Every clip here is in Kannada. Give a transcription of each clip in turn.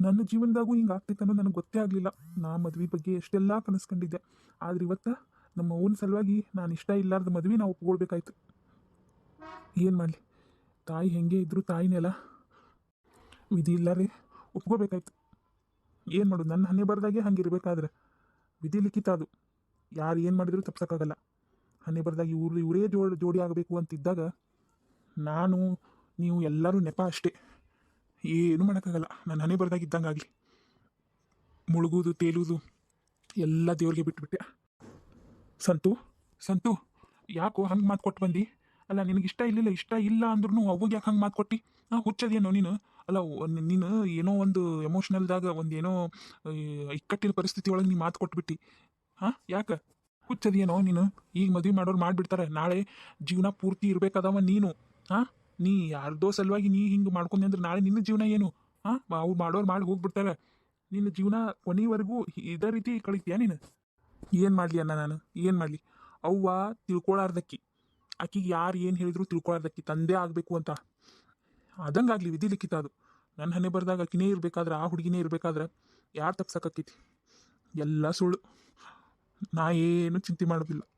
ನನ್ನ ಜೀವನದಾಗೂ ಹಿಂಗೆ ಆಗ್ತೈತೆ ಅನ್ನೋದು ನನಗೆ ಗೊತ್ತೇ ಆಗಲಿಲ್ಲ. ನಾ ಮದ್ವೆ ಬಗ್ಗೆ ಎಷ್ಟೆಲ್ಲ ಕನಸ್ಕೊಂಡಿದ್ದೆ. ಆದ್ರೆ ಇವತ್ತು ನಮ್ಮ ಅವ್ವನ ಸಲುವಾಗಿ ನಾನು ಇಷ್ಟ ಇಲ್ಲಾರ್ದ ಮದ್ವೆ ನಾವು ಒಪ್ಕೊಳ್ಬೇಕಾಯ್ತು. ಏನು ಮಾಡಲಿ? ತಾಯಿ ಹೆಂಗೆ ಇದ್ರು ತಾಯಿನೆಲ್ಲ ವಿಧಿ ಇಲ್ಲಾರೆ ಒಪ್ಕೋಬೇಕಾಯ್ತು ಏನು ಮಾಡೋದು? ನನ್ನ ಹಣೆ ಬರ್ದಾಗೆ ಹಂಗೆ ಇರಬೇಕಾದ್ರೆ. ವಿಧಿ ಲಿಖಿತ ಅದು ಯಾರು ಏನು ಮಾಡಿದ್ರು ತಪ್ಸಕ್ಕಾಗಲ್ಲ. ಹಣೆ ಬರ್ದಾಗ ಇವರು ಇವರೇ ಜೋಡಿ ಜೋಡಿ ಆಗಬೇಕು ಅಂತಿದ್ದಾಗ ನಾನು ನೀವು ಎಲ್ಲರೂ ನೆಪ ಅಷ್ಟೇ. ಏನು ಮಾಡೋಕ್ಕಾಗಲ್ಲ. ನಾನು ಹಣೆ ಬರ್ದಾಗ ಇದ್ದಂಗೆ ಆಗಲಿ ಮುಳುಗುದು ತೇಲುವುದು ಎಲ್ಲ ದೇವ್ರಿಗೆ ಬಿಟ್ಬಿಟ್ಟೆ. ಸಂತು ಸಂತು, ಯಾಕೋ ಹಂಗೆ ಮಾತು ಕೊಟ್ಟು ಬಂದು? ಅಲ್ಲ, ನಿನಗೆ ಇಷ್ಟ ಇಲ್ಲ ಇಷ್ಟ ಇಲ್ಲ ಅಂದ್ರೂ ಅವಾಗ ಯಾಕೆ ಹಂಗೆ ಮಾತು ಕೊಟ್ಟು? ಹಾಂ ಹುಚ್ಚದೇನೋ ನೀನು? ಅಲ್ಲ ನೀನು ಏನೋ ಒಂದು ಎಮೋಷ್ನಲ್ದಾಗ ಒಂದು ಏನೋ ಇಕ್ಕಟ್ಟಿನ ಪರಿಸ್ಥಿತಿ ಒಳಗೆ ನೀ ಮಾತು ಕೊಟ್ಬಿಟ್ಟು. ಹಾಂ ಯಾಕೆ? ಹುಚ್ಚದೇನೋ ನೀನು? ಈಗ ಮದುವೆ ಮಾಡೋರು ಮಾಡಿಬಿಡ್ತಾರೆ. ನಾಳೆ ಜೀವನ ಪೂರ್ತಿ ಇರಬೇಕಾದವ ನೀನು. ಹಾಂ ನೀ ಯಾರ್ದೋ ಸಲುವಾಗಿ ನೀ ಹಿಂಗೆ ಮಾಡ್ಕೊಂಡೆ ಅಂದ್ರೆ ನಾಳೆ ನಿನ್ನ ಜೀವನ ಏನು? ಹಾಂ ಅವ್ರು ಮಾಡೋರು ಮಾಡಿ ಹೋಗ್ಬಿಡ್ತಾರೆ. ನಿನ್ನ ಜೀವನ ಕೊನೆವರೆಗೂ ಇದೇ ರೀತಿ ಕಳಿತೀಯ ನೀನು? ಏನು ಮಾಡಲಿ ಅಣ್ಣ ನಾನು? ಏನು ಮಾಡಲಿ? ಅವ್ವ ತಿಳ್ಕೊಳಾರ್ದಕ್ಕಿ. ಆಕಿಗೆ ಯಾರು ಏನು ಹೇಳಿದ್ರು ತಿಳ್ಕೊಳಾರ್ದಕ್ಕಿ. ತಂದೆ ಆಗಬೇಕು ಅಂತ. ಅದಂಗಾಗಲಿ ವಿಧಿ ಲಿಖಿತ ಅದು. ನನ್ನ ಹಣೆ ಬರ್ದಾಗ ಆಕಿನೇ ಇರಬೇಕಾದ್ರೆ, ಆ ಹುಡುಗಿನೇ ಇರಬೇಕಾದ್ರೆ ಯಾರು ತಪ್ಸಕ್ಕೈತಿ ಎಲ್ಲ ಸುಳ್ಳು. ನಾ ಏನು ಚಿಂತೆ ಮಾಡೋದಿಲ್ಲ.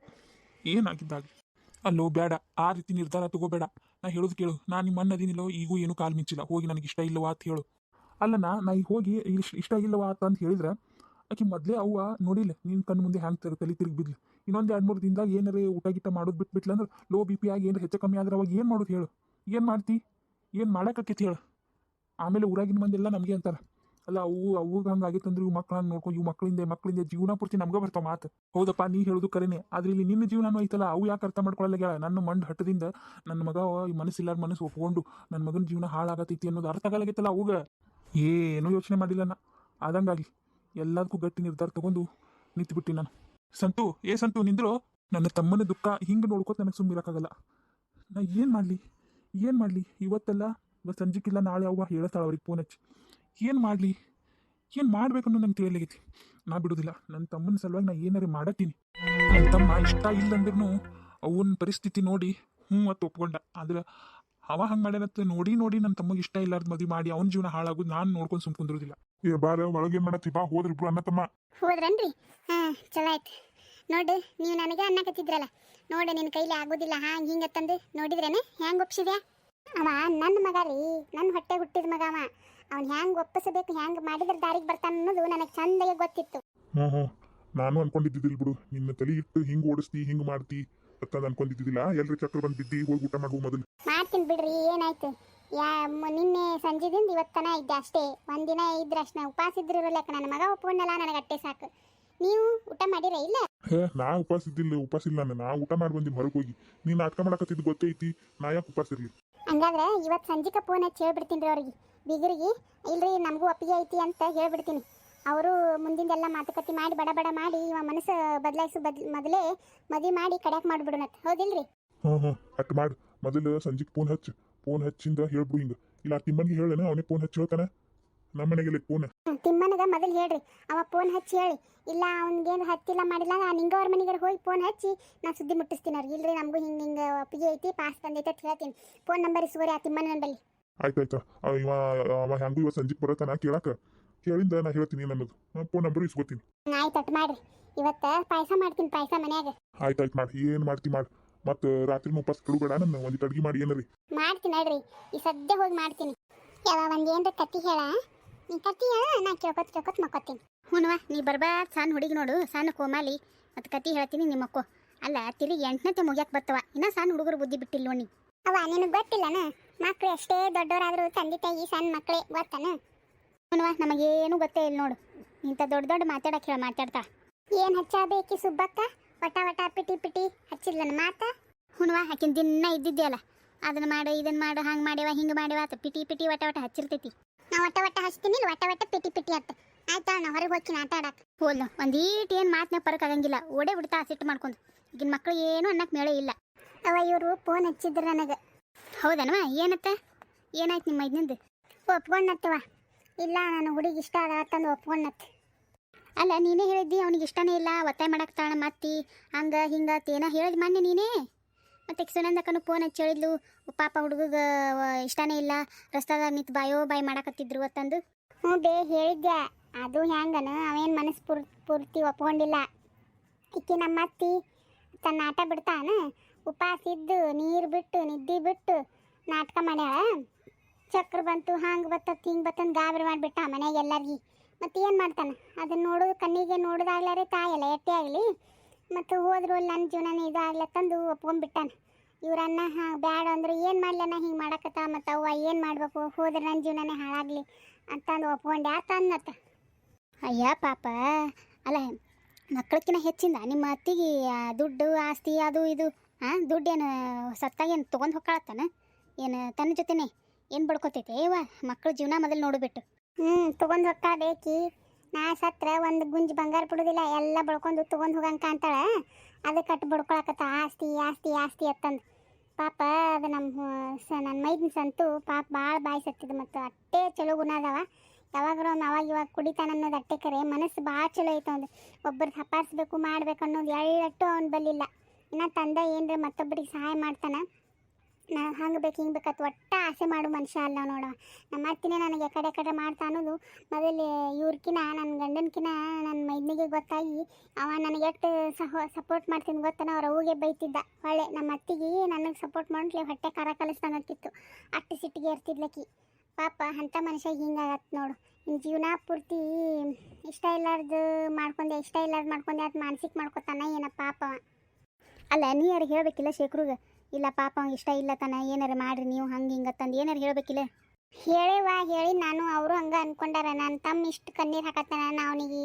ಏನಾಗಿದ್ದಾಗಲಿ? ಅಲ್ಲೋ, ಬೇಡ. ಆ ರೀತಿ ನಿರ್ಧಾರ ತಗೋಬೇಡ. ನಾ ಹೇಳೋದು ಕೇಳು. ನಾನು ನಿಮ್ಮ ಅಣ್ಣದಿನಿಲ್ಲೋ ಈಗೂ ಏನು ಕಾಲು ಮಿಂಚಿಲ್ಲ. ಹೋಗಿ ನನಗೆ ಇಷ್ಟ ಇಲ್ಲವಾ ಅಂತ ಹೇಳು. ಅಲ್ಲನಾ ನಾ ಈಗ ಹೋಗಿ ಇಷ್ಟ ಇಲ್ಲವಾ ಅಂತ ಹೇಳಿದ್ರೆ, ಆಕೆ ಮೊದಲೇ ಅವ್ವ ನೋಡಿಲ್ಲ ನಿನ್ನ ಕಣ್ಣು ಮುಂದೆ ಹ್ಯಾಂಗೆ ತಲೆ ತಿರುಗಿ ಬಿದ್ಲು. ಇನ್ನೊಂದು ಎರಡು ಮೂರು ದಿನದಾಗ ಏನಾರೇ ಊಟ ಗಿಟ ಮಾಡೋದು ಬಿಟ್ಬಿಟ್ಲ ಅಂದ್ರೆ, ಲೋ ಬಿ ಪಿ ಆಗಿ ಏನಾರ ಹೆಚ್ಚು ಕಮ್ಮಿ ಆದ್ರೆ ಅವಾಗ ಏನು ಮಾಡೋದು ಹೇಳು. ಏನು ಮಾಡ್ತಿ? ಏನು ಮಾಡೋಕ್ಕೈತಿ ಹೇಳು. ಆಮೇಲೆ ಊರಾಗಿನ ಮಂದೆಲ್ಲ ನಮಗೆ ಅಂತಾರೆ. ಅಲ್ಲ, ಅವು ಅವಾಗ ಹಂಗೆ ಆಗಿತ್ತಂದ್ರೆ ಇವು ಮಕ್ಕಳನ್ನ ನೋಡ್ಕೊಂಡು ಇವು ಮಕ್ಕಳಿಂದ ಮಕ್ಕಳಿಂದ ಜೀವನ ಪೂರ್ತಿ ನಮ್ಗೆ ಬರ್ತಾವ ಮಾತು. ಹೌದಪ್ಪ, ನೀ ಹೇಳೋದು ಕರೆನೆ. ಆದ್ರೆ ಇಲ್ಲಿ ನಿನ್ನ ಜೀವನನೂ ಐತಲ್ಲ, ಅವು ಯಾಕೆ ಅರ್ಥ ಮಾಡ್ಕೊಳ್ಳಲ್ಲ ನನ್ನ ಮಂಡ್ ಹಟ್ಟದಿಂದ ನನ್ನ ಮಗ ಈ ಮನಸ್ಸಿಲ್ಲಾರ ಮನಸ್ಸು ಒಪ್ಕೊಂಡು ನನ್ನ ಮಗನ ಜೀವನ ಹಾಳಾಗತೈತಿ ಅನ್ನೋದು ಅರ್ಥ ಆಗಲಾಗೈತಲ್ಲ ಅವಾಗ. ಏನೂ ಯೋಚನೆ ಮಾಡಿಲ್ಲ ನಾ. ಆದಂಗಾಗಿ ಎಲ್ಲದಕ್ಕೂ ಗಟ್ಟಿ ನಿರ್ಧಾರ ತಗೊಂಡು ನಿಂತುಬಿಟ್ಟಿ ನಾನು. ಸಂತು, ಏ ಸಂತು, ನಿಂದ್ರು? ನನ್ನ ತಮ್ಮನ ದುಃಖ ಹಿಂಗೆ ನೋಡ್ಕೊತ ನನಗೆ ಸುಮ್ಮಿರಕ್ಕಾಗಲ್ಲ ನಾ ಏನು ಮಾಡಲಿ? ಏನು ಮಾಡಲಿ? ಇವತ್ತೆಲ್ಲ ಇವತ್ತು ಸಂಜಿಕಿಲ್ಲ, ನಾಳೆ ಅವ್ವ ಹೇಳ್ತಾಳೆ ಅವ್ರಿಗೆ ಫೋನ್ ಹಚ್ಚಿ. ಏನು ಮಾಡಲಿ? ಏನು ಮಾಡಬೇಕು ಅನ್ನೋದು ನಂಗೆ ತಿಳಿಯಲಾಗೈತಿ ನಾ ಬಿಡೋದಿಲ್ಲ. ನನ್ನ ತಮ್ಮನ ಸಲುವಾಗಿ ನಾ ಏನಾರು ಮಾಡತ್ತೀನಿ. ನನ್ನ ತಮ್ಮ ಇಷ್ಟ ಇಲ್ಲ ಅಂದ್ರೂ ಅವನ ಪರಿಸ್ಥಿತಿ ನೋಡಿ ಹ್ಞೂ ಅತ್ತು ಒಪ್ಕೊಂಡ. ಆದ್ರೆ ಅವ ಹಂಗೆ ಮಾಡ್ಯಾನತ್ತ ನೋಡಿ ನೋಡಿ ನನ್ನ ತಮ್ಮಗೆ ಇಷ್ಟ ಇಲ್ಲಾರ್ದು ಮದುವೆ ಮಾಡಿ ಅವ್ನ ಜೀವನ ಹಾಳಾಗೋದು ನಾನು ನೋಡ್ಕೊಂಡು ಸುಮ್ ಕುಂದಿರೋದಿಲ್ಲ. ಏ ಬಾರ ಒಳಗೆ ಏನು ಮಾಡತ್ತಿ? ಬಾ ಹೋದ್ರಿಬ್ರು ಅಣ್ಣ ತಮ್ಮ. ಹೋದ್ರನ್ರಿ? ಹಾಂ ಚಲೋ ಆಯ್ತು. ನೋಡು ನೀವು ನನಗೆ ಅನ್ನಕತ್ತಿದ್ರಲ್ಲ ನೋಡು ನಿನ್ನ ಕೈಲಿ ಆಗೋದಿಲ್ಲ. ಹಾಂಗೆ ಹಿಂಗೆ ತಂದು ನೋಡಿದ್ರೇನೆ? ಹೆಂಗೆ ಒಪ್ಸಿದ್ಯಾ? ಅವ ನನ್ನ ಮಗ ರೀ. ನನ್ನ ಹೊಟ್ಟೆ ಹುಟ್ಟಿದ ಮಗ ಅವ. ಅವ್ನು ಹ್ಯಾಂಗ್ ಒಪ್ಪಿಸಬೇಕು ಹ್ಯಾಂಗ್ ಮಾಡಿದ್ರೆ ದಾರಿಗೆ ಬರ್ತಾನೆ ಅನ್ನೋದು ನನಗೆ ಚಂದಾಗಿ ಗೊತ್ತಿತ್ತು. ಹ್ಞೂ ಹ್ಞೂ ನಾನು ಅನ್ಕೊಂಡಿದ್ದಿದ್ದಿಲ್ಲ ಬಿಡು. ನಿನ್ನ ತಲೆ ಇಟ್ಟು ಹಿಂಗೆ ಓಡಿಸ್ತಿ ಹಿಂಗೆ ಮಾಡ್ತಿ ಅಂತ ಅನ್ಕೊಂಡಿದ್ದಿಲ್ಲ ಎಲ್ರಿ ಚಕ್ರ ಬಂದು ಬಿದ್ದಿ ಹೋಗಿ ಊಟ ಮಾಡುವ ಮೊದಲು. ಮಾಡ್ತೀನಿ ಬಿಡ್ರಿ ಏನಾಯ್ತು? ಯಾ ನಿನ್ನೆ ಸಂಜೆದಿಂದ ಇವತ್ತನ ಇದ್ದೆ ಅಷ್ಟೇ. ಒಂದಿನ ಇದ್ರ ಅಷ್ಟ. ನಾ ಉಪವಾಸ ಇದ್ರು ಲೆಕ್ಕ ನನ್ನ ಮಗ ಒಪ್ಕೊಂಡಲ್ಲ ನನಗೆ ಅಟ್ಟೆ ಸಾಕು. ನೀವು ಊಟ ಮಾಡಿರ ಇಲ್ಲ? ಹೇ ನಾ ಉಪವಾಸ ಇದ್ದಿಲ್ಲ ಉಪವಾಸ ಇಲ್ಲ ನಾನು. ನಾ ಊಟ ಮಾಡಿ ಬಂದಿ ಹೊರಗೆ ಹೋಗಿ. ನೀನು ನಾಟಕ ಮಾಡಕತ್ತಿದ್ದು ಗೊತ್ತೈತಿ ನಾ ಯಾಕೆ ಉಪವಾಸ ಇರಲಿ? ಹಂಗಾದ್ರೆ ಇವತ್ತು ಸಂಜೆಕ ಫೋನ್ ಹಚ್ಚಿ ಹೇಳ್ಬಿಡ್ತೀನಿ ರೀ ಅವ್ರಿಗೆ. ಬೀಗರಿಗೆ ಇಲ್ರಿ ನಮಗೂ ಒಪ್ಪಿಗೆ ಐತಿ ಅಂತ ಹೇಳ್ಬಿಡ್ತೀನಿ. ಅವರು ಮುಂದಿಂದೆಲ್ಲ ಮಾತುಕತೆ ಮಾಡಿ ಬಡ ಬಡ ಮಾಡಿ ಇವ ಮನಸ್ಸು ಬದಲಾಯಿಸು ಬದ್ ಮೊದಲೇ ಮದುವೆ ಮಾಡಿ ಕಡ್ಯಾಕ್ ಮಾಡಿಬಿಡೋಣತ್ ಹೌದಿಲ್ರಿ? ಹ್ಞೂ ಹ್ಞೂ ಅಟ್ ಮಾಡು. ಮೊದಲು ಸಂಜೆಗೆ ಫೋನ್ ಹಚ್ಚು. ಫೋನ್ ಹಚ್ಚಿಂದ ಹೇಳ್ಬಿಡು ಹಿಂಗೆ. ಇಲ್ಲ ತಿಮ್ಮನಿಗೆ ಹೇಳೇನ ಅವನಿಗೆ ಫೋನ್ ಹಚ್ಚಿ ಹೇಳ್ತಾನೆ? ನಮ್ಮ ಮನೆಗೆ ಫೋನ್. ಹ್ಮ್, ತಿಮ್ಮನಗ ಮೊದಲು ಹೇಳ್ರಿ. ಅವ ಫೋನ್ ಹಚ್ಚಿ ಹೇಳಿ. ಇಲ್ಲ ಅವ್ನಿಗೇನು ಹತ್ತಿಲ್ಲ ಮಾಡಿಲ್ಲ ನಾ ನಿಂಗ ಅವ್ರ ಮನೆಗೆ ಹೋಗಿ ಫೋನ್ ಹಚ್ಚಿ ನಾ ಸುದ್ದಿ ಮುಟ್ಟಿಸ್ತೀನಿ ಅವ್ರಿಗೆ. ಇಲ್ರಿ ನಮಗೂ ಹಿಂಗೆ ಹಿಂಗೆ ಒಪ್ಪಿಗೆ ಐತಿ ಪಾಸ್ ಬಂದೈತೆ ಅಂತ ಹೇಳ್ತೀನಿ. ಫೋನ್ ನಂಬರ್ ಇಸ್ಕೋರಿ ಆ ತಿಮ್ಮನ ಬಲ್ಲಿ ಆಯ್ತಾಯ್ತಾ ಅವ ಇವ ಅವ ಹೆಂಗೂ ಇವತ್ತು ಸಂಜೆಗೆ ಬರತ್ತಾನ ಕೇಳಾಕ. ಕೇಳಿಂದ ನಾ ಹೇಳ್ತೀನಿ ನನ್ನದು. ಫೋನ್ ನಂಬರ್ ಇಸ್ಕೊತೀನಿ. ಆಯ್ತು ಅಟ್ ಮಾಡ್ರಿ. ಇವತ್ತು ಪಾಯಸ ಮಾಡ್ತೀನಿ ಪಾಯಸ ಮನ್ಯಾಗ. ಆಯ್ತು ಮಾಡಿ ಏನು ಮಾಡ್ತಿ ಮಾಡಿ. ಮತ್ತೆ ರಾತ್ರಿ ಉಪವಾಸ ಕೆಡಬೇಡ ನನ್ನ ಒಂದಿ ಅಡ್ಗೆ ಮಾಡಿ ಏನರಿ? ಮಾಡ್ತೀನಿ ನೋಡ್ರಿ. ಈ ಸದ್ಯ ಹೋಗಿ ಮಾಡ್ತೀನಿ. ಯಾವ ಒಂದು ಏನ್ರ ಕತ್ತಿ ಹೇಳ. ನೀ ಕತ್ತಿ ಹೇಳ ನಾ ಕೇಳ್ಕೊತ ಕೇಳ್ಕೊತ ಮಕ್ಕೋತೀನಿ. ಹುಣ್ವ ನೀ ಬರ್ಬಾ ಸಣ್ಣ ಹುಡುಗಿ ನೋಡು ಸಣ್ಣ ಕೋಮಾಲಿ. ಮತ್ತು ಕತ್ತಿ ಹೇಳ್ತೀನಿ ನಿಮ್ಮ ಮಕ್ಕೋ. ಅಲ್ಲ ತಿರುಗಿ ಎಂಟನತೆ ಮುಗ್ಯಾಕ ಬರ್ತವ ಇನ್ನ ಸಣ್ಣ ಹುಡುಗರು ಬುದ್ಧಿ ಬಿಟ್ಟಿಲ್ಲ ನೋಡಿ ಅವ ನಿನಗೆ ಗೊತ್ತಿಲ್ಲನ? ಮಕ್ಕಳು ಎಷ್ಟೇ ದೊಡ್ಡವರಾದರೂ ತಂದೆ ತಾಯಿ, ಸಣ್ಣ ಮಕ್ಕಳೇ ಗೊತ್ತಾನ ಅವನವ ನಮಗೇನು ಗೊತ್ತೇ ಇಲ್ಲ ನೋಡು. ಇಂಥ ದೊಡ್ಡ ದೊಡ್ಡ ಮಾತಾಡಕ್ಕೆ ಹೇಳ, ಮಾತಾಡ್ತಾ. ಏನು ಹಚ್ಚಬೇಕಿ ಸುಬ್ಬಕ್ಕ? ವಟ ವಟ ಪಿಟಿ ಪಿಟಿ ಹಚ್ಚಿದ್ಲನ ಮಾತಾ? ಹುಣ್ವಾ, ಆಕಿನ ದಿನ ಇದ್ದಿದ್ದೆಯಲ್ಲ ಅದನ್ನ ಮಾಡು ಇದನ್ನ ಮಾಡು, ಹಂಗೆ ಮಾಡ್ಯವ ಹಿಂಗೆ ಮಾಡ್ಯವ ಅಂತ ಪಿಟಿ ಪಿಟಿ ವಟ ವಟ ಹಚ್ಚಿರ್ತೈತಿ. ನಾ ವಟ ವಟ ಹಚ್ತೀನಿ ಇಲ್ಲಿ, ವಟ ವಟ ಪಿಟಿ ಪಿಟಿ ಅತ್ತ ಆಯ್ತಾ, ನಾ ಹೊರಗೆ ಹೋಗಿ ಆಟ ಆಡಕ್ಕೆ ಹೋಲ್ ಒಂದೀಟ್ ಏನು ಮಾತನ್ನ ಪರಕ್ ಆಗಂಗಿಲ್ಲ ಓಡೇ ಬಿಡ್ತಾ ಸಿಟ್ಟು ಮಾಡ್ಕೊಂಡು. ಈಗಿನ ಮಕ್ಳು ಏನು ಅನ್ನಕ್ಕೆ ಮೇಳೆ ಇಲ್ಲ. ಅವ ಇವರು ಫೋನ್ ಹಚ್ಚಿದ್ರು ನನಗೆ. ಹೌದನವ ಏನತ್ತ? ಏನಾಯ್ತು ನಿಮ್ಮ ಇದನ್ನದು ಒಪ್ಕೊಂಡತ್ತವ ಇಲ್ಲ ನಾನು ಹುಡುಗಿ ಇಷ್ಟ ಅದ ಅಂತಂದು ಒಪ್ಕೊಂಡತ್ ಅಲ್ಲ, ನೀನೇ ಹೇಳಿದ್ದಿ, ಅವ್ನಿಗೆ ಇಷ್ಟನೇ ಇಲ್ಲ, ಒತ್ತಾಯ ಮಾಡಕ್ತಾಳ ಮತ್ತಿ, ಹಂಗೆ, ಹಿಂಗೆ ಏನೋ ಹೇಳಿದ್ ಮೊನ್ನೆ ನೀನೇ. ಮತ್ತೆ ಸುನಂದಕ್ಕನು ಫೋನ್ ಹಚ್ಚಿ ಹೇಳಿದ್ಲು ಪಾಪ ಹುಡುಗಗ ಇಷ್ಟನೇ ಇಲ್ಲ ರಸ್ತಾದಾಗ ನಿಂತು ಬಾಯೋ ಬಾಯ್ ಮಾಡಕತ್ತಿದ್ರು ಅತ್ತಂದು ಹ್ಞೂ ಬೇ, ಹೇಳಿದ್ದೆ. ಅದು ಹೆಂಗನ ಅವೇನು ಮನಸ್ಸು ಪೂರ್, ಪೂರ್ತಿ ಒಪ್ಕೊಂಡಿಲ್ಲ. ಈಕಿ ನಮ್ಮ ಅತ್ತಿ ತನ್ನ ಆಟ ಬಿಡ್ತಾನ? ಉಪವಾಸ ಇದ್ದು, ನೀರು ಬಿಟ್ಟು, ನಿದ್ದೆ ಬಿಟ್ಟು ನಾಟಕ ಮಾಡ್ಯಾಳ? ಚಕ್ರ ಬಂತು, ಹಂಗೆ ಬತ್ತತ್ತು ಹಿಂಗೆ ಬತ್ತಂದು ಗಾಬರಿ ಮಾಡಿಬಿಟ್ಟ ಮನೆಯಾಗ ಎಲ್ಲರಿಗೆ. ಮತ್ತೆ ಏನು ಮಾಡ್ತಾನೆ? ಅದನ್ನ ನೋಡೋದು ಕಣ್ಣಿಗೆ ನೋಡೋದಾಗ್ಲಾರೆ ತಾಯಲ್ಲ, ಎಟ್ಟೆ ಆಗಲಿ. ಮತ್ತು ಹೋದ್ರು ನನ್ನ ತಂದು ಇದಾಗ್ಲತ್ತಂದು ಒಪ್ಕೊಂಡ್ಬಿಟ್ಟಾನ ಇವ್ರನ್ನ ಹಾಂ, ಬ್ಯಾಡ ಅಂದ್ರೆ ಏನು ಮಾಡ್ಲನ ಹಿಂಗೆ ಮಾಡಕತ್ತ? ಮತ್ತು ಅವ್ವ ಏನು ಮಾಡಬೇಕು? ಹೋದ್ರೆ ನನ್ನ ಜೀವನನೇ ಹಾಳಾಗಲಿ ಅಂತಂದು ಒಪ್ಕೊಂಡೆ ಆತ ಅನ್ನತ್ತ ಅಯ್ಯ ಪಾಪ. ಅಲ್ಲ ಮಕ್ಕಳಕ್ಕಿಂತ ಹೆಚ್ಚಿಂದ? ನಿಮ್ಮ ಅತ್ತಿಗೆ ದುಡ್ಡು, ಆಸ್ತಿ, ಅದು, ಇದು ಹಾಂ ದುಡ್ಡೇನು ಸತ್ತಾಗೇನು ತೊಗೊಂಡು ಹೊಕ್ಕಾಳತ್ತಾನ ಏನು, ತನ್ನ ಜೊತೆನೆ? ಏನು ಬಡ್ಕೊತೈತೆ? ಏವ ಮಕ್ಕಳ ಜೀವನ ಮೊದಲು ನೋಡಿಬಿಟ್ಟು. ಹ್ಞೂ ತೊಗೊಂಡು ಹೋಗ್ತಾ ಬೇಕಿ. ನಾ ಸತ್ರ ಒಂದು ಗುಂಜ್ ಬಂಗಾರ ಬಿಡೋದಿಲ್ಲ, ಎಲ್ಲ ಬಳ್ಕೊಂಡು ತೊಗೊಂಡು ಹೋಗಂಕ ಅಂತಾಳೆ. ಅದು ಕಟ್ಟು ಬಡ್ಕೊಳಕತ್ತ, ಆಸ್ತಿ ಆಸ್ತಿ ಆಸ್ತಿ ಅತ್ತಂದು. ಪಾಪ, ಅದು ನಮ್ಮ ಸ ನನ್ನ ಮೈದಿನ ಸಂತು ಪಾಪ ಭಾಳ ಬಾಯಿ ಸತ್ತಿದ್ದು ಮತ್ತು ಅಟ್ಟೆ ಚಲೋ ಗುಣ ಅದಾವ. ಯಾವಾಗರೂ ಅವ್ನು ಅವಾಗ ಇವಾಗ ಕುಡಿತಾನ ಅನ್ನೋದು ಅಟ್ಟೆ ಕರೆ, ಮನಸ್ಸು ಭಾಳ ಚಲೋ ಐತೆ ಅವ್ನು ಒಬ್ಬರು ಹಪಾರಿಸ್ಬೇಕು ಮಾಡ್ಬೇಕು ಅನ್ನೋದು ಎಳ್ಳಟ್ಟು ಅವ್ನು ಬಲ್ಲಿಲ್ಲ. ಇನ್ನು ತಂದೆ ಏನರ ಮತ್ತೊಬ್ಬರಿಗೆ ಸಹಾಯ ಮಾಡ್ತಾನೆ? ನಾ ಹಂಗೆ ಬೇಕು ಹಿಂಗೆ ಬೇಕತ್ ಒಟ್ಟ ಆಸೆ ಮಾಡು ಮನುಷ್ಯ ಅಲ್ಲ ನೋಡ. ನಮ್ಮ ಅತ್ತಿನೇ ನನಗೆ ಕಡೆ ಕಡೆ ಮಾಡ್ತಾ ಅನ್ನೋದು ಮೊದಲು ಇವ್ರಕಿನ ನನ್ನ ಗಂಡನಕಿನ ನನ್ನ ಮೈದನಿಗೆ ಗೊತ್ತಾಗಿ ಅವ ನನಗೆ ಎಷ್ಟು ಸಹ ಸಪೋರ್ಟ್ ಮಾಡ್ತೀನಿ ಗೊತ್ತಾನ? ಅವ್ರ ಹೂಗೆ ಬೈತಿದ್ದ. ಹೊಳೆ ನಮ್ಮ ಅತ್ತಿಗೆ ನನಗೆ ಸಪೋರ್ಟ್ ಮಾಡ್ಲಿ ಹೊಟ್ಟೆ ಖಾರ ಕಲಿಸ್ದಂಗಿತ್ತು ಅಟ್ಟು ಸಿಟ್ಟಿಗೆ ಇರ್ತಿದ್ಲಕ್ಕಿ ಪಾಪ ಅಂಥ ಮನುಷ್ಯ ಹಿಂಗಾಗತ್ತೆ ನೋಡು. ನಿಮ್ಮ ಜೀವನ ಪೂರ್ತಿ ಇಷ್ಟ ಇಲ್ಲಾರ್ದು ಮಾಡ್ಕೊಂಡೆ, ಇಷ್ಟ ಇಲ್ಲಾರ್ದು ಮಾಡ್ಕೊಂಡೆ ಅದು ಮಾನಸಿಕ ಮಾಡ್ಕೊತಾನ ಏನಪ್ಪ ಪಾಪ ಅಲ್ಲ ನೀ ಯಾರಿಗೆ ಹೇಳಬೇಕಿಲ್ಲ ಶೇಖರುಗ? ಇಲ್ಲ ಪಾಪ ಇಷ್ಟ ಇಲ್ಲ ತಾನ, ಏನಾರು ಮಾಡ್ರಿ ನೀವು ಹಂಗೆ ಹಿಂಗೆ ತಂದು ಏನಾರು ಹೇಳ್ಬೇಕಿಲ್ಲ. ಹೇಳೇವ ಹೇಳಿ ನಾನು ಅವರು ಹಂಗೆ ಅನ್ಕೊಂಡಾರ ನನ್ನ ತಮ್ಮ ಇಷ್ಟು ಕಣ್ಣೀರು ಹಾಕತ್ತಾನ ನಾ ಅವನಿಗೆ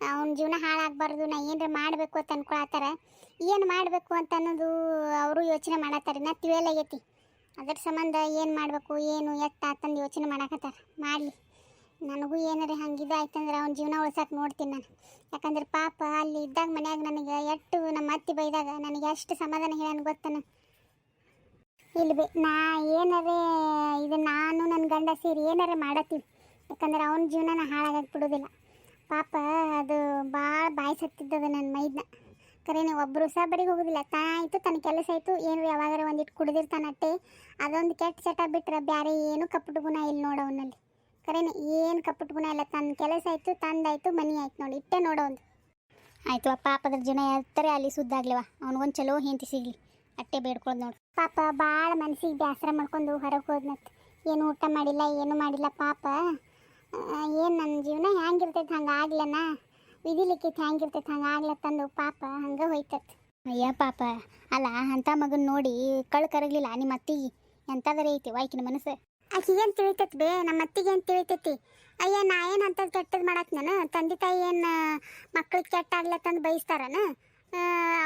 ಅವ್ನ ಜೀವನ ಹಾಳಾಗಬಾರ್ದು, ನಾ ಏನಾರ ಮಾಡಬೇಕು ಅಂತ ಅನ್ಕೊಳತ್ತಾರ. ಏನು ಮಾಡಬೇಕು ಅಂತ ಅನ್ನೋದು ಅವರು ಯೋಚನೆ ಮಾಡತ್ತಾರ ನಾ ತಿಳಿಯಲಾಗೈತಿ ಅದ್ರ ಸಂಬಂಧ ಏನು ಮಾಡಬೇಕು, ಏನು ಎತ್ತ ಅಂತಂದು ಯೋಚನೆ ಮಾಡಕತ್ತಾರ. ಮಾಡಲಿ. ನನಗೂ ಏನಾರ ಹಂಗಿದು ಆಯ್ತಂದ್ರೆ ಅವ್ನ ಜೀವನ ಉಳ್ಸಕ್ಕೆ ನೋಡ್ತೀನಿ ನಾನು. ಯಾಕಂದ್ರೆ ಪಾಪ ಅಲ್ಲಿ ಇದ್ದಾಗ ಮನ್ಯಾಗ ನನಗೆ ಎಷ್ಟು ನಮ್ಮ ಅತ್ತಿ ಬೈದಾಗ ನನಗೆ ಎಷ್ಟು ಸಮಾಧಾನ ಹೇಳೋಣ ಗೊತ್ತನ? ಇಲ್ಲಿ ಬಿ ನಾ ಏನಾರೇ ಇದು ನಾನು ನನ್ನ ಗಂಡ ಸೇರಿ ಏನಾರೇ ಮಾಡತ್ತೀವಿ. ಯಾಕಂದ್ರೆ ಅವನ ಜೀವನನ ಹಾಳಾಗಕ್ಕೆ ಬಿಡೋದಿಲ್ಲ ಪಾಪ ಅದು ಭಾಳ ಬಾಯಿ ಸತ್ತಿದ್ದದ ನನ್ನ ಮೈದ್ನ. ಕರೇನೆ ಒಬ್ಬರು ಸಹ ಬರಿಗೆ ಹೋಗೋದಿಲ್ಲ. ಆಯಿತು ತನ್ನ ಕೆಲಸ ಆಯಿತು ಏನು ಯಾವಾಗಾರ ಒಂದಿಟ್ಟು ಕುಡಿದಿರ್ತಾನಟ್ಟೆ ಅದೊಂದು ಕೆಟ್ಟ ಚಟ ಬಿಟ್ರೆ ಬೇರೆ ಏನು ಕಪ್ಪಟ ಗುಣ ಇಲ್ಲ ನೋಡು ಅವನಲ್ಲಿ. ಕರೇನೆ ಏನು ಕಪ್ಪಟ ಗುಣ ಇಲ್ಲ. ತನ್ನ ಕೆಲಸ ಆಯಿತು ತಂದಾಯ್ತು ಮನಿ ಆಯ್ತು ನೋಡಿ, ಇಟ್ಟೆ ನೋಡೋ ಒಂದು ಆಯ್ತು ಅಪ್ಪ ಪಾಪದ ಜನ ಎತ್ತರೆ ಅಲ್ಲಿ ಸುದ್ದಾಗ್ಲಿವ. ಅವ್ನಿಗೊಂದು ಚಲೋ ಹೆಂಡತಿ ಸಿಗ್ಲಿ. ಅಟ್ಟೆ ಬೇಡ್ಕೊಳ್ದು ನೋಡಿ. ಪಾಪ ಭಾಳ ಮನಸ್ಸಿಗೆ ಬೇಸರ ಮಾಡ್ಕೊಂಡು ಹೊರಗೆ ಹೋದ್ನತ್ ಏನು ಊಟ ಮಾಡಿಲ್ಲ, ಏನು ಮಾಡಿಲ್ಲ ಪಾಪ. ಏನು ನನ್ನ ಜೀವನ ಹ್ಯಾಂಗಿರ್ತೈತೆ, ಹಂಗೆ ಆಗ್ಲನ? ವಿಧಿ ಲಿಖಿತ ಹ್ಯಾಂಗಿರ್ತೈತೆ, ಹಂಗೆ ಆಗ್ಲತ್ತಂದು ಪಾಪ, ಹಂಗೆ ಹೋಯ್ತತ್. ಅಯ್ಯ ಪಾಪ. ಅಲ್ಲ ಅಂಥ ಮಗನ ನೋಡಿ ಕಳ್ ಕರಗ್ಲಿಲ್ಲ, ನಿಮ್ಮ ಅತ್ತಿಗೆ ಎಂಥದ್ರೆ ಐತಿ ವಾಯ್ಕಿನ ಮನಸ್ಸು. ಆಕಿಗೇನು ತಿಳಿತೈತಿ ಬೇ, ನಮ್ಮ ಅತ್ತಿಗೆ ಏನು ತಿಳಿತೈತಿ? ಅಯ್ಯ, ನಾ ಏನು ಅಂತ ಕೆಟ್ಟದ್ದು ಮಾಡತ್ ನಾನು ತಂದೆ ತಾಯಿ ಏನು ಮಕ್ಳಿಗೆ ಕೆಟ್ಟ ಆಗ್ಲತ್ತಂದು ಬಯಸ್ತಾರನ?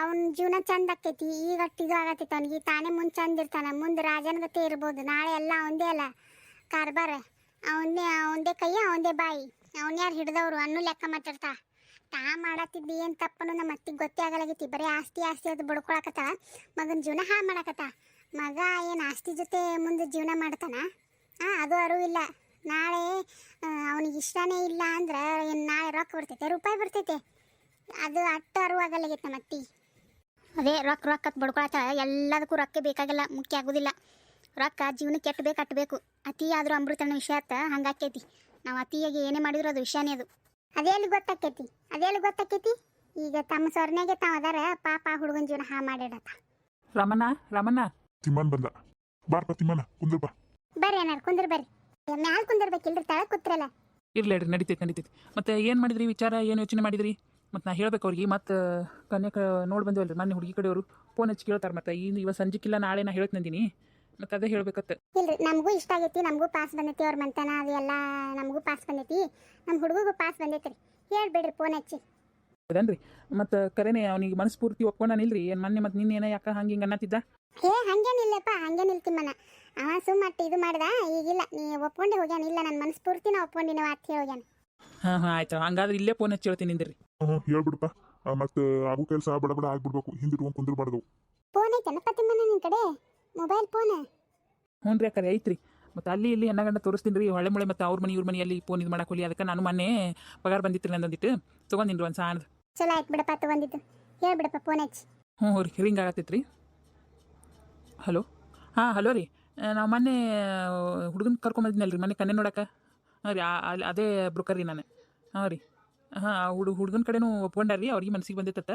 ಅವನ ಜೀವನ ಚಂದ ಆಕೈತಿ ಈಗ ಇದು ಆಗತ್ತೈತಿ ಅವನಿಗೆ. ತಾನೇ ಮುಂದೆ ಚಂದ ಇರ್ತಾನೆ. ಮುಂದೆ ರಾಜನ ಗತಿ ಇರ್ಬೋದು. ನಾಳೆ ಎಲ್ಲ ಅವಂದೇ ಅಲ್ಲ. ಕಾರ್ಬಾರ. ಅವನೇ ಅವಂದೇ ಕೈ ಅವಂದೇ ಬಾಯಿ. ಅವನ್ ಯಾರು ಹಿಡ್ದವ್ರು? ಅನ್ನೂ ಲೆಕ್ಕ ಮಾತಾಡ್ತಾ. ತಾ ಮಾಡತ್ತಿದ್ದಿ ಏನು ತಪ್ಪನು ನಮ್ಮ ಅತ್ತಿಗೆ ಗೊತ್ತೇ ಆಗಲಾಗೈತಿ. ಬರೀ ಆಸ್ತಿ ಆಸ್ತಿ ಅದು ಬಡ್ಕೊಳಕತ್ತ. ಮಗನ ಜೀವನ ಹಾಳು ಮಾಡಕತ್ತ. ಮಗ ಏನು ಆಸ್ತಿ ಜೊತೆ ಮುಂದೆ ಜೀವನ ಮಾಡ್ತಾನ? ಹಾಂ ಅದು ಅರಿವಿಲ್ಲ. ನಾಳೆ ಅವನಿಗೆ ಇಷ್ಟನೇ ಇಲ್ಲ ಅಂದ್ರೆ ಏನು ನಾಳೆ ರೊಕ್ಕ ಬರ್ತೈತೆ? ರೂಪಾಯಿ ಬರ್ತೈತೆ. ಅದು ಅಟ್ಟು ಅರುವಾಗಲ್ಲ ನಮ್ಮ ಅತ್ತಿ. ಅದೇ ರೊಕ್ಕ ರೊಕ್ಕ ಬಡ್ಕೊಳತ್ತಾಳ. ಎಲ್ಲದಕ್ಕೂ ರೊಕ್ಕ ಬೇಕಾಗಿಲ್ಲ ಮುಖ್ಯ ಆಗೋದಿಲ್ಲ. ರೊಕ್ಕ ಜೀವನಕ್ಕೆ ಕೆಟ್ಟ ಬೇಕು ಕಟ್ಟಬೇಕು ಅತಿ ಆದರೂ ಅಮೃತ ಅನ್ನೋ ವಿಷಯ ಆತ ಹಂಗಾಕೈತಿ ನಾವು ಅತಿಯಾಗಿ ಏನೇ ಮಾಡಿದ್ರು ಅದು ವಿಷಯನೇ ಅದು. ಅದೇಲಿ ಗೊತ್ತಾಕೈತಿ ಅದೇಲಿ ಗೊತ್ತಾಕೈತಿ ಈಗ ತಮ್ಮ ಸೊರ್ನೆಗೆ ತಾವ ಅದಾರ ಪಾಪ ಹುಡುಗನ ಜೀವನ ಹಾ ಮಾಡಿಡತ್ತ ರಮಣ ರಮಣ ತಿಮ್ಮನ್ ಬಂದ. ಬಾರ್ಪ ತಿಮ್ಮನ ಕುಂದ್ರ ಬಾ ಬರ್ರಿ ಏನಾರ ಕುಂದ್ರ ಬರ್ರಿ. ಮ್ಯಾಲ ಕುಂದಿರ್ಬೇಕಿಲ್ರಿ ತಳ ಕೂತ್ರಲ್ಲ. ಇರ್ಲಿ ಹೇಳ್ರಿ ನಡೀತೈತೆ ನಡೀತೈತಿ. ಮತ್ತೆ ಏನು ಮಾಡಿದ್ರಿ ವಿಚಾರ ಏನು ಯೋಚನೆ ಮಾಡಿದ್ರಿ? ಮತ್ತು ನಾ ಹೇಳ್ಬೇಕು ಅವ್ರಿಗೆ ಮತ್ತು ಕನ್ಯಾಕ ನೋಡಿ ರೀ ಮೊನ್ನೆ ಹುಡುಗಿ ಕಡೆಯವರು ಫೋನ್ ಹಚ್ಚಿ ಕೇಳ್ತಾರೆ ಮತ್ತೆ ಈ ಇವ ಸಂಜಿಕ್ಕಿಲ್ಲ ನಾಳೆ ನಾ ಹೇಳ್ತಂದಿನಿ ಮತ್ತು ಅದೇ ಹೇಳ್ಬೇಕತ್ತ ಇಲ್ರಿ ನಮಗೂ ಇಷ್ಟ ಆಗೈತಿ ನಮಗೂ ಪಾಸ್ ಬಂದೈತಿ ಅವ್ರ ಮಂತನ ಅದು ಎಲ್ಲ ನಮಗೂ ಪಾಸ್ ಬಂದೈತಿ ನಮ್ಮ ಹುಡುಗಗೂ ಪಾಸ್ ಬಂದೈತಿ ರೀ ಹೇಳ್ಬೇಡ್ರಿ ಫೋನ್ ಹಚ್ಚಿ. ಹೌದನ್ರಿ? ಮತ್ತು ಕರೆನೇ ಅವ್ನಿಗೆ ಮನಸ್ಫೂರ್ತಿ ಒಪ್ಕೊಂಡಾನಿಲ್ರಿ ಏನು ಮೊನ್ನೆ ಮತ್ತು ನಿನ್ನೆ ಏನೋ ಯಾಕೆ ಹಂಗೆ ಹಿಂಗೆ ಅನ್ನತ್ತಿದ್ದ? ಏ ಹಂಗೇನಿಲ್ಲಪ್ಪ ಹಂಗೇನಿಲ್ಲ ತಿಮ್ಮನ ಅವ ಸುಮ್ಮಟ್ಟು ಇದು ಮಾಡ್ದ ಈಗಿಲ್ಲ ನೀ ಒಪ್ಕೊಂಡೆ ಹೋಗ್ಯಾನ ಇಲ್ಲ ನನ್ನ ಮನಸ್ಫೂರ್ತಿನ ಒಪ್ಕೊಂಡಿನ ಮಾತು ಹೋಗ್ಯಾನ ಹಾಂ ಹಾಂ ಆಯ್ತು ಹಂಗಾದ್ರೆ ಇಲ್ಲೇ ಫೋನ್ ಹಚ್ಚಿ ಹೇಳ್ತೀನಿ ನಿಂದ್ರಿ ಹ್ಞೂ ಹೇಳ್ಬಿಡಪ್ಪ. ಮತ್ತೆ ಆಗೋ ಕೆಲಸ ಬಡ ಬಡ ಆಗ್ಬಿಡ್ಬೇಕು. ಹಿಂದಿಟ್ಕೊಂಡು ಕುಂದಿರ್ಬಾರ್ದು. ಫೋನ್ ಐತೆ ತಿಮ್ಮನ ನಿನ್ನ ಕಡೆ? ಮೊಬೈಲ್ ಫೋನ್ ಹ್ಞೂ ರೀ ಅಕ್ಕರೆ ಐತ್ರಿ. ಮತ್ತೆ ಅಲ್ಲಿ ಇಲ್ಲಿ ಹೆಣ್ಣ ಗಂಡ ತೋರಿಸ್ತೀನಿ ರೀ. ಹೊಳೆ ಮುಳೆ ಮತ್ತು ಅವ್ರ ಮನೆ ಇವ್ರ ಮನೆಯಲ್ಲಿ ಫೋನ್ ಇದು ಮಾಡಕ್ಕೆ ಹೋಲಿ ಅದಕ್ಕೆ ನಾನು ಮೊನ್ನೆ ಪಗಾರ ಬಂದಿತ್ತು ನಂದಂದಿಟ್ಟು ತೊಗೊಂಡಿನಿ ಒಂದು ಸಾಣದು ಚಲೋ ಆಯ್ತು ಬಿಡಪ್ಪ ತಗೊಂಡಿದ್ದು. ಹೇಳ್ಬಿಡಪ್ಪ ಫೋನ್ ಹಚ್ಚಿ. ಹ್ಞೂ ರೀ. ರಿಂಗ್ ಆಗತ್ತೈತೆ ರೀ ಹಲೋ? ಹಾಂ ಹಲೋ ರೀ. ನಾವು ಮೊನ್ನೆ ಹುಡುಗನ ಕರ್ಕೊಂಬಂದಿನಲ್ಲ ರೀ ಮೊನ್ನೆ ಕಣ್ಣೆ ನೋಡಕ್ಕೆ. ಹಾಂ ರೀ ಅಲ್ಲಿ ಅದೇ ಬ್ರೋಕರ್ ರೀ ನಾನು. ಹಾಂ ರೀ. ಹಾಂ ಹುಡು ಹುಡುಗನ ಕಡೆನೂ ಒಪ್ಕೊಂಡಾರ ರೀ ಅವ್ರಿಗೆ ಮನ್ಸಿಗೆ ಬಂದಿತ್ತ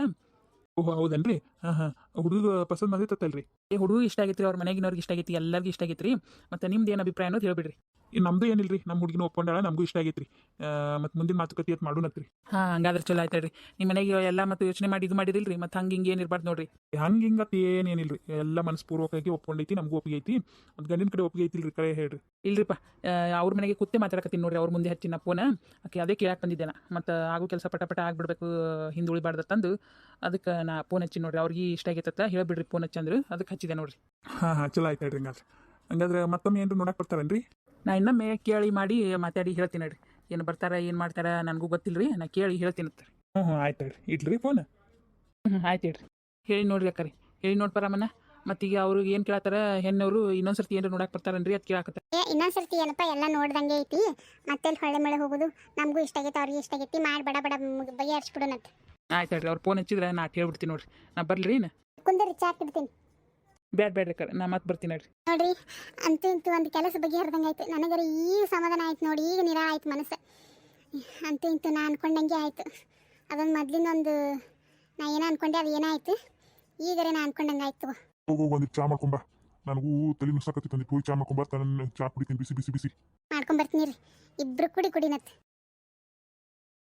ಓಹ್ ಹೌದನ್ರಿ? ಹಾಂ ಹಾಂ ಹುಡುಗ ಪಸಂದ್ ಬಂದಿತ್ತಲ್ರಿ ಏ ಹುಡುಗ ಇಷ್ಟ ಆಗೈತೆ ರೀ ಅವ್ರ ಮನೆಗಿನವ್ರಿಗೆ ಇಷ್ಟ ಆಗೈತಿ ಎಲ್ಲರಿಗೂ ಇಷ್ಟ ಆಗೈತಿ ರೀ ಮತ್ತು ನಿಮ್ದು ಏನು ಅಭಿಪ್ರಾಯ ಅನ್ನೋದು ಹೇಳ್ಬಿಡ್ರಿ. ಇನ್ನು ನಮ್ದು ಏನಿಲ್ರಿ ನಮ್ಮ ಹುಡುಗಿನ ಒಪ್ಕೊಂಡಾಳ ನಮಗೂ ಇಷ್ಟ ಆಗೈತ್ರಿ. ಮತ್ತೆ ಮುಂದಿನ ಮಾತುಕತೆ ಅಂತ ಮಾಡೋಣತ್ರಿ ಹಾಂ ಹಂಗಾದ್ರೆ ಚಲೋ ಆಯ್ತು ರೀ ನಿಮ್ಮ ಮನೆಗೆ ಎಲ್ಲ ಮತ್ತು ಯೋಚನೆ ಮಾಡಿ ಇದು ಮಾಡಿದಿಲ್ರಿ ಮತ್ತೆ ಮತ್ತು ಹಂಗೆ ಹಿಂಗೆ ಏನು ಇರ್ಬಾರ್ದು ನೋಡ್ರಿ. ಹಂಗೆ ಹಿಂಗೆ ಹಿಂಗತ್ ಏನೇನಿಲ್ರಿ ಎಲ್ಲ ಮನಸ್ಪೂರ್ವಕವಾಗಿ ಒಪ್ಕೊಂಡೈತಿ ನಮಗೂ ಒಪ್ಪಿಗೆ ಐತಿ. ಮತ್ತು ಗಂಡಿನ ಕಡೆ ಒಪ್ಪಿಗೆ ಐತಿಲ್ರಿ ಕರೆ ಹೇಳ್ರಿ. ಇಲ್ರಿಪ್ಪ ಅವ್ರ ಮನೆಗೆ ಕುತ್ತೆ ಮಾತಾಡಕತ್ತೀನಿ ನೋಡ್ರಿ ಅವ್ರ ಮುಂದೆ ಹಚ್ಚಿನ ಫೋನ ಆಕೆ ಅದೇ ಕೇಳಕ್ಕೆ ಬಂದಿದ್ದೆ ನಾ ಮತ್ತು ಆಗೋ ಕೆಲಸ ಪಟ ಪಟ ಆಗ್ಬಿಡ್ಬೇಕು ಹಿಂದೆ ಉಳಿಬಾರ್ದು ತಂದು. ಅದಕ್ಕೆ ನಾ ಫೋನ್ ಹಚ್ಚಿ ನೋಡ್ರಿ ಅವ್ರಿಗೆ ಇಷ್ಟ ಆಗೈತತ್ತ ಹೇಳ್ಬಿಡ್ರಿ ಫೋನ್ ಹಚ್ಚಂದ್ರೆ. ಅದಕ್ಕೆ ಹಚ್ಚಿದೆ ನೋಡ್ರಿ. ಹಾಂ ಹಾಂ ಚಲೋ ಆಯ್ತು ಹೇಳ್ರಿ ಹಂಗಾದ್ರೆ. ಹಂಗಾದ್ರೆ ಮತ್ತೊಮ್ಮೆ ಏನು ನೋಡಕ್ಕೆ ಬರ್ತಾರೇನ್ರಿ? ನಾ ಇನ್ನೊಮ್ಮೆ ಕೇಳಿ ಮಾಡಿ ಮಾತಾಡಿ ಹೇಳ್ತೀನಿ ನೋಡ್ರಿ ಏನು ಬರ್ತಾರ ಏನು ಮಾಡ್ತಾರ ನನಗೂ ಗೊತ್ತಿಲ್ಲ ರೀ ನಾ ಕೇಳಿ ಹೇಳ್ತೀನಿ ಅಂತ ಹ್ಞೂ ಹ್ಞೂ ಆಯ್ತು ಹೇಳ್ರಿ. ಇಡ್ರಿ ಫೋನ್ ಹ್ಞೂ ಆಯ್ತು ಹೇಳ್ರಿ ಹೇಳಿ ನೋಡ್ರಿ ಅಕ್ಕರಿ ಹೇಳಿ ನೋಡಿ ಮತ್ತೆ ಮತ್ತೀಗ ಅವ್ರಿಗೆ ಏನು ಕೇಳತ್ತಾರ ಹೆಣ್ಣವರು ಇನ್ನೊಂದು ಸರ್ತಿ ಏನಾರು ನೋಡಕ್ಕೆ ಬರ್ತಾರನ್ರಿ ಅದು ಕೇಳಾಕತ್ತ. ಏ ಇನ್ನೊಂದ್ಸರ್ತಿ ಏನಪ್ಪ ಎಲ್ಲ ನೋಡ್ದಂಗೆ ಐತಿ. ಮತ್ತೆ ಹೊಳೆ ಮಳೆ ಹೋಗೋದು. ನಮಗೂ ಇಷ್ಟ ಆಗೈತೆ ಅವ್ರಿಗೆ ಇಷ್ಟ ಆಗೈತಿ. ಮಾಡಿ ಬಡ ಬಡ ಬಗೆ ಬಗೆಹರಿಸ್ಬಿಡೋಣಂತ. ಆಯ್ತು ಹೇಳ್ರಿ. ಅವ್ರು ಫೋನ್ ಹಚ್ಚಿದ್ರೆ ನಾ ಹೇಳ್ಬಿಡ್ತೀನಿ ನೋಡ್ರಿ. ನಾ ಬರ್ಲಿ ನಾ ಕುಂದರಿ ಚಾಕ್ ಇಡ್ತೀನಿ ಬೇಡ ಬ್ಯಾಡ್ರಿ ಕಡೆ ನಾ ಮತ್ತೆ ಬರ್ತೀನಿ ನೋಡ್ರಿ. ನೋಡ್ರಿ ಅಂತೂ ಇಂತೂ ಒಂದು ಕೆಲಸ ಬಗ್ಗೆ ಹರಿದಂಗೆ ಆಯ್ತು. ನನಗರ ಈ ಸಮಾಧಾನ ಆಯ್ತು ನೋಡಿ ಈಗ ನಿರಾ ಆಯ್ತು ಮನಸ್ಸು. ಅಂತೂ ಇಂತೂ ನಾ ಅನ್ಕೊಂಡಂಗೆ ಆಯ್ತು. ಅದೊಂದು ಮೊದ್ಲಿನ ಒಂದು ನಾ ಏನೋ ಅನ್ಕೊಂಡೆ ಅದು ಏನಾಯ್ತು ಈಗರೆ ನಾ ಅನ್ಕೊಂಡಂಗೆ ಆಯ್ತು ಹೋಗೋ ಒಂದು ಚಾ ಮಾಡ್ಕೊಂಬ ನನಗೂ ತಲೆ ನುಸಾಕತ್ತಿತ್ತು ಒಂದಿಟ್ಟು ಹೋಗಿ ಚಾ ಮಾಡ್ಕೊಂಬ ನನ್ನ ಚಾ ಕುಡಿತೀನಿ ಬಿಸಿ ಬಿಸಿ ಬಿಸಿ. ಮಾಡ್ಕೊಂಬರ್ತೀನಿ ರೀ ಇಬ್ರು ಕುಡಿ ಕುಡಿನತ್